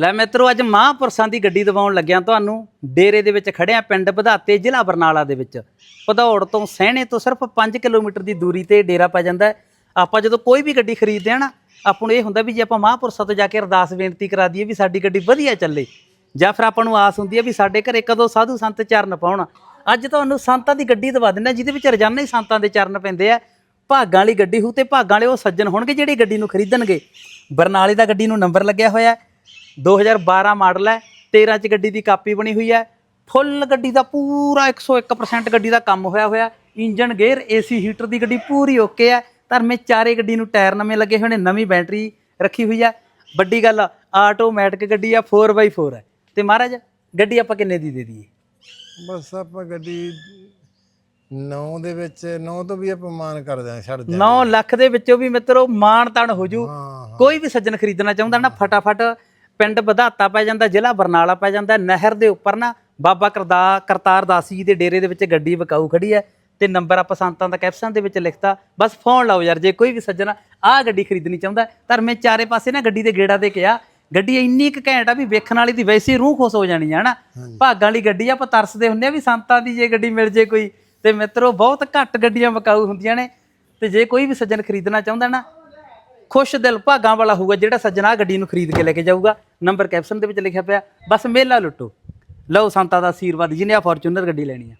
ਲੈ ਮਿੱਤਰੋ, ਅੱਜ ਮਹਾਂਪੁਰਸ਼ਾਂ ਦੀ ਗੱਡੀ ਦਿਵਾਉਣ ਲੱਗਿਆ ਤੁਹਾਨੂੰ ਡੇਰੇ ਦੇ ਵਿੱਚ ਖੜਿਆ ਪਿੰਡ ਵਧਾਤੇ ਜ਼ਿਲ੍ਹਾ ਬਰਨਾਲਾ ਦੇ ਵਿੱਚ। ਭਦੌੜ ਤੋਂ ਸਹਿਣੇ ਤੋਂ ਸਿਰਫ 5 ਕਿਲੋਮੀਟਰ ਦੀ ਦੂਰੀ ਤੇ ਡੇਰਾ ਪੈ ਜਾਂਦਾ ਆਪਾਂ ਜਦੋਂ ਕੋਈ ਵੀ ਗੱਡੀ ਖਰੀਦਦੇ ਆ ਨਾ, ਆਪਾਂ ਨੂੰ ਇਹ ਹੁੰਦਾ ਵੀ ਜੇ ਆਪਾਂ ਮਹਾਂਪੁਰਸ਼ਾਂ ਤੋਂ ਜਾ ਕੇ ਅਰਦਾਸ ਬੇਨਤੀ ਕਰਾ ਦਈਏ ਵੀ ਸਾਡੀ ਗੱਡੀ ਵਧੀਆ ਚੱਲੇ, ਜਾਂ ਫਿਰ ਆਪਾਂ ਨੂੰ ਆਸ ਹੁੰਦੀ ਹੈ ਵੀ ਸਾਡੇ ਘਰੇ ਕਦੋਂ ਸਾਧੂ ਸੰਤ ਚਰਨ ਪਾਉਣ। ਅੱਜ ਤੁਹਾਨੂੰ ਸੰਤਾਂ ਦੀ ਗੱਡੀ ਦਵਾ ਦਿੰਦਾ ਜਿਹਦੇ ਵਿੱਚ ਰੋਜ਼ਾਨਾ ਹੀ ਸੰਤਾਂ ਦੇ ਚਰਨ ਪੈਂਦੇ ਆ। ਭਾਗਾਂ ਵਾਲੀ ਗੱਡੀ ਹੂ ਤੇ ਭਾਗਾਂ ਵਾਲੇ ਉਹ ਸੱਜਣ ਹੋਣਗੇ ਜਿਹੜੇ ਗੱਡੀ ਨੂੰ ਖਰੀਦਣਗੇ। ਬਰਨਾਲੇ ਦਾ ਗੱਡੀ ਨੂੰ ਨੰਬਰ ਲੱਗਿਆ ਹੋਇਆ ਹੈ। 2012 ਮਾਡਲ ਹੈ 13 ਚ ਗੱਡੀ ਦੀ ਕਾਪੀ ਬਣੀ ਹੋਈ ਹੈ ਫੁੱਲ ਗੱਡੀ ਦਾ ਪੂਰਾ 101% ਗੱਡੀ ਦਾ ਕੰਮ ਹੋਇਆ ਹੋਇਆ ਇੰਜਨ ਗੇਅਰ ਏਸੀ ਹੀਟਰ ਦੀ ਗੱਡੀ ਪੂਰੀ ਓਕੇ ਹੈ ਧਰਮੇ ਚਾਰੇ ਗੱਡੀ ਨੂੰ ਟਾਇਰ ਨਵੇਂ ਲੱਗੇ ਹੋਏ ਨੇ ਨਵੀਂ ਬੈਟਰੀ ਰੱਖੀ ਹੋਈ ਹੈ ਵੱਡੀ ਗੱਲ ਆਟੋਮੈਟਿਕ ਗੱਡੀ ਆ 4x4 ਹੈ। ਤੇ ਮਹਾਰਾਜ ਗੱਡੀ ਆਪਾਂ ਕਿੰਨੇ ਦੀ ਦੇ ਦਈਏ? ਬਸ ਆਪਾਂ ਗੱਡੀ 9 ਦੇ ਵਿੱਚ 9 ਤੋਂ ਵੀ ਆਪਾਂ ਮਾਨ ਕਰ ਦਿਆਂ ਛੱਡ ਦਿਆਂ 9 ਲੱਖ ਦੇ ਵਿੱਚੋਂ ਵੀ ਮਿੱਤਰੋ ਮਾਣ ਤਾਣ ਹੋ ਜੂ ਕੋਈ ਵੀ ਸੱਜਣ ਖਰੀਦਣਾ ਚਾਹੁੰਦਾ ਨਾ ਫਟਾਫਟ ਪਿੰਡ ਵਧਾਤਾ ਪੈ ਜਾਂਦਾ ਜ਼ਿਲ੍ਹਾ ਬਰਨਾਲਾ ਪੈ ਜਾਂਦਾ ਨਹਿਰ ਦੇ ਉੱਪਰ ਨਾ ਬਾਬਾ ਕਰਦਾ ਕਰਤਾਰ ਦਾਸੀ ਜੀ ਦੇ ਡੇਰੇ ਦੇ ਵਿੱਚ ਗੱਡੀ ਵਿਕਾਊ ਖੜੀ ਹੈ ਤੇ ਨੰਬਰ ਆਪਾਂ ਸੰਤਾਂ ਦਾ ਕੈਪਸ਼ਨ ਦੇ ਵਿੱਚ ਲਿਖਤਾ ਬਸ ਫੋਨ ਲਾਓ ਯਾਰ ਜੇ ਕੋਈ ਵੀ ਸੱਜਣ ਆਹ ਗੱਡੀ ਖਰੀਦਣੀ ਚਾਹੁੰਦਾ ਤਾਂ ਮੈਂ ਚਾਰੇ ਪਾਸੇ ਨਾ ਗੱਡੀ ਦੇ ਗੇੜਾ ਦੇ ਕੇ ਆ ਗੱਡੀ ਇੰਨੀ ਕੁ ਘੈਂਟ ਆ ਵੀ ਵੇਖਣ ਵਾਲੀ ਦੀ ਵੈਸੇ ਰੂਹ ਖੁਸ਼ ਹੋ ਜਾਣੀ ਹੈ ਹਨਾ? ਭਾਗਾਂ ਵਾਲੀ ਗੱਡੀ ਆ, ਆਪਾਂ ਤਰਸਦੇ ਹੁੰਦੇ ਆ ਵੀ ਸੰਤਾਂ ਦੀ ਜੇ ਗੱਡੀ ਮਿਲ ਜੇ ਕੋਈ ਤੇ ਮਿੱਤਰੋ ਬਹੁਤ ਘੱਟ ਗੱਡੀਆਂ ਵਿਕਾਊ ਹੁੰਦੀਆਂ ਨੇ ਤੇ ਜੇ ਕੋਈ ਵੀ ਸੱਜਣ ਖਰੀਦਣਾ ਚਾਹੁੰਦਾ ਨਾ ਖੁਸ਼ ਦਿਲ ਭਾਗਾਂ ਵਾਲਾ ਹੋਊਗਾ ਜਿਹੜਾ ਸੱਜਣ ਆਹ ਗੱਡੀ ਨੂੰ ਖਰੀਦ ਕੇ ਲੈ ਕੇ ਜਾਊਗਾ। ਨੰਬਰ ਕੈਪਸ਼ਨ ਦੇ ਵਿੱਚ ਲਿਖਿਆ ਪਿਆ, ਬਸ ਮੇਲਾ ਲੁੱਟੋ। ਲਓ ਸੰਤਾਂ ਦਾ ਆਸ਼ੀਰਵਾਦ ਜਿਹਨੇ ਆ ਫੋਰਚੂਨਰ ਗੱਡੀ ਲੈਣੀ ਆ।